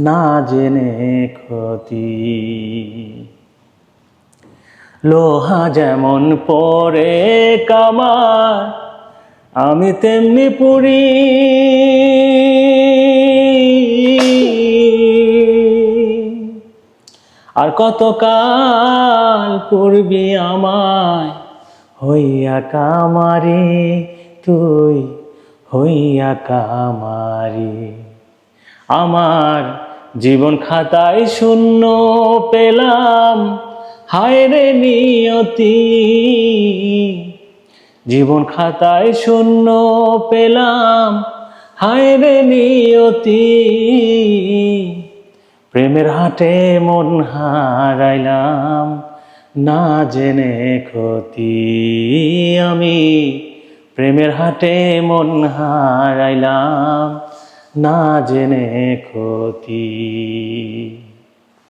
না জেনে ক্ষতি। লোহা যেমন পরে কামার, আমি তেমনি পুরি। আর কতকাল পড়বি আমায়, হইয়া কামারি, তুই হইয়া কামারি। আমার জীবন খাতায় শূন্য পেলাম। হায় রে নিয়তি। জীবন খাতায় শূন্য পেলাম। হায় রে নিয়তি। প্রেমের হাটে মন হারাইলাম। না জেনে ক্ষতি আমি। প্রেমের হাটে মন হারাইলাম। না জেনে ক্ষতি।